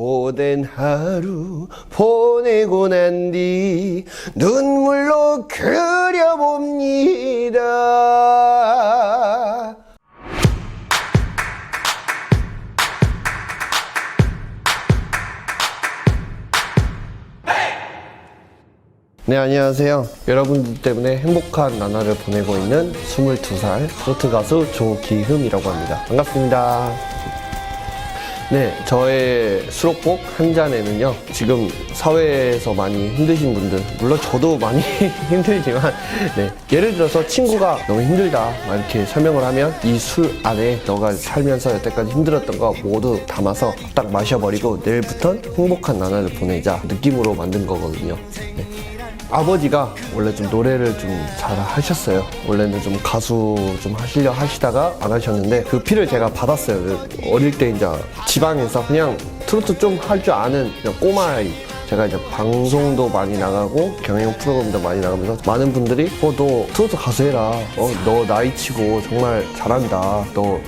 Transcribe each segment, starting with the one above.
고된 하루 보내고 난 뒤 눈물로 그려봅니다. 네, 안녕하세요. 여러분들 때문에 행복한 나날을 보내고 있는 22살 트로트 가수 조기흠이라고 합니다. 반갑습니다. 네, 저의 수록곡 한 잔에는요, 지금 사회에서 많이 힘드신 분들, 물론 저도 많이 힘들지만, 네, 예를 들어서 친구가 너무 힘들다, 막 이렇게 설명을 하면 이 술 안에 너가 살면서 여태까지 힘들었던 거 모두 담아서 딱 마셔버리고 내일부턴 행복한 나날을 보내자 느낌으로 만든 거거든요. 네. 아버지가 원래 좀 노래를 좀 잘 하셨어요. 원래는 좀 가수 좀 하시려 하시다가 안 하셨는데 그 피를 제가 받았어요. 어릴 때 이제 지방에서 그냥 트로트 좀 할 줄 아는 그냥 꼬마아이. 제가 이제 방송도 많이 나가고 경영 프로그램도 많이 나가면서 많은 분들이 어 너 트로트 가수 해라. 어 너 나이 치고 정말 잘한다. 너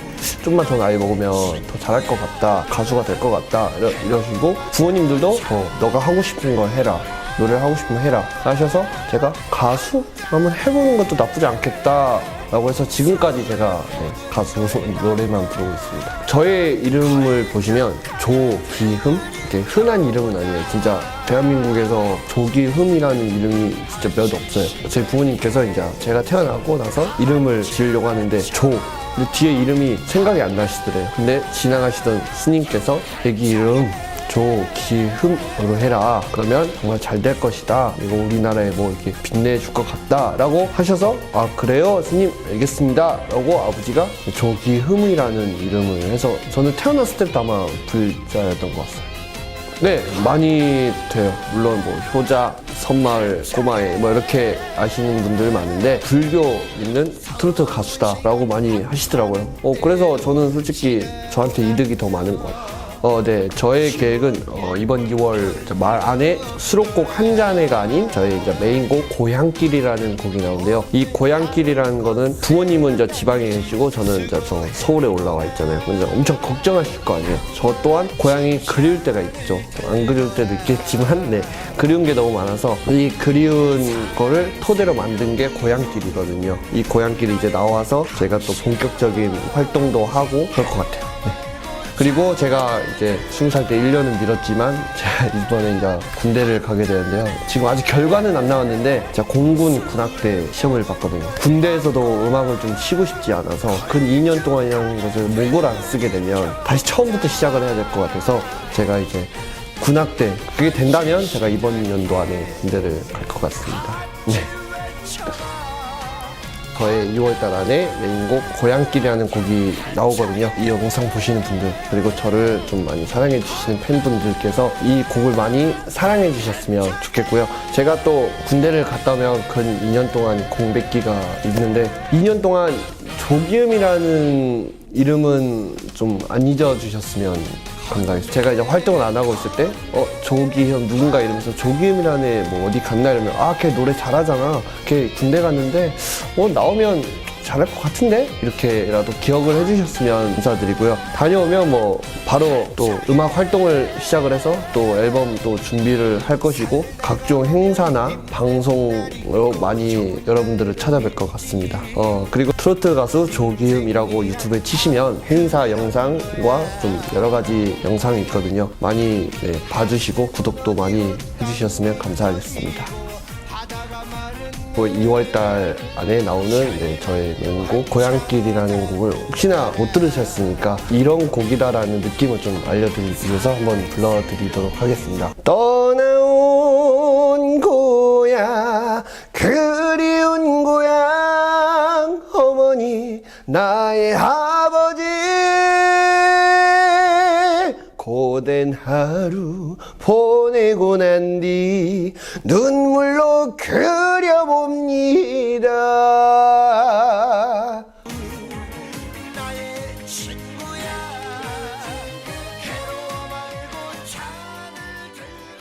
좀만 더 나이 먹으면 더 잘할 것 같다. 가수가 될 것 같다. 이러, 이러시고 부모님들도 어 너가 하고 싶은 거 해라. 노래를 하고 싶으면 해라. 하셔서 제가 가수? 한번 해보는 것도 나쁘지 않겠다 라고 해서 지금까지 제가 네, 가수 노래만 부르고 있습니다. 저의 이름을 보시면 조기흠? 이렇게 흔한 이름은 아니에요. 진짜 대한민국에서 조기흠이라는 이름이 진짜 몇 없어요. 저희 부모님께서 이제 제가 태어나고 나서 이름을 지으려고 하는데 조. 근데 뒤에 이름이 생각이 안 나시더래요. 근데 지나가시던 스님께서 애기 이름 조기흠으로 해라. 그러면 정말 잘 될 것이다. 그리고 우리나라에 뭐 이렇게 빛내줄 것 같다. 라고 하셔서, 아, 그래요? 스님, 알겠습니다. 라고 아버지가 조기흠이라는 이름을 해서 저는 태어났을 때부터 아마 불자였던 것 같아요. 네, 많이 돼요. 물론 뭐 효자, 선마을, 꼬마에 뭐 이렇게 아시는 분들 많은데 불교 있는 트로트 가수다라고 많이 하시더라고요. 어, 그래서 저는 솔직히 저한테 이득이 더 많은 것 같아요. 어, 네. 저의 계획은 어, 이번 2월 말 안에 수록곡 한 잔에가 아닌 저의 이제 메인곡 고향길이라는 곡이 나오는데요. 이 고향길이라는 거는 부모님은 저 지방에 계시고 저는 저 서울에 올라와 있잖아요. 그래서 엄청 걱정하실 거 아니에요. 저 또한 고향이 그리울 때가 있죠. 안 그리울 때도 있겠지만, 네. 그리운 게 너무 많아서 이 그리운 거를 토대로 만든 게 고향길이거든요. 이 고향길이 이제 나와서 제가 또 본격적인 활동도 하고 그럴 것 같아요. 네. 그리고 제가 이제 20살 때 1년은 미뤘지만 제가 이번에 이제 군대를 가게 되는데요. 지금 아직 결과는 안 나왔는데 제가 공군 군악대 시험을 봤거든요. 군대에서도 음악을 좀 쉬고 싶지 않아서 근 2년 동안이라는 것을 목을 안 쓰게 되면 다시 처음부터 시작을 해야 될 것 같아서 제가 이제 군악대 그게 된다면 제가 이번 연도 안에 군대를 갈 것 같습니다. 네. 저의 2월달 안에 메인곡 고향길이라는 곡이 나오거든요. 이 영상 보시는 분들 그리고 저를 좀 많이 사랑해 주시는 팬분들께서 이 곡을 많이 사랑해 주셨으면 좋겠고요. 제가 또 군대를 갔다 오면 근 2년 동안 공백기가 있는데 2년 동안 조기음이라는 이름은 좀 안 잊어주셨으면 감사하겠습니다. 제가 이제 활동을 안 하고 있을 때, 어, 조기현 누군가 이러면서 조기현이라는 애 뭐 어디 갔나 이러면, 아, 걔 노래 잘하잖아. 걔 군대 갔는데, 어, 나오면 잘할 것 같은데? 이렇게라도 기억을 해주셨으면 감사드리고요. 다녀오면 뭐, 바로 또 음악 활동을 시작을 해서 또 앨범 또 준비를 할 것이고, 각종 행사나 방송으로 많이 여러분들을 찾아뵐 것 같습니다. 어, 그리고 트로트 가수 조기음이라고 유튜브에 치시면 행사 영상과 좀 여러 가지 영상이 있거든요. 많이 네, 봐주시고 구독도 많이 해주셨으면 감사하겠습니다. 2월달 안에 나오는 네, 저의 명곡 고향길이라는 곡을 혹시나 못 들으셨으니까 이런 곡이다라는 느낌을 좀 알려드리기 위해서 한번 불러드리도록 하겠습니다. 떠나온 고향 그리운 고향 어머니 나의 아 고된 하루 보내고 난 뒤 눈물로 그려봅니다.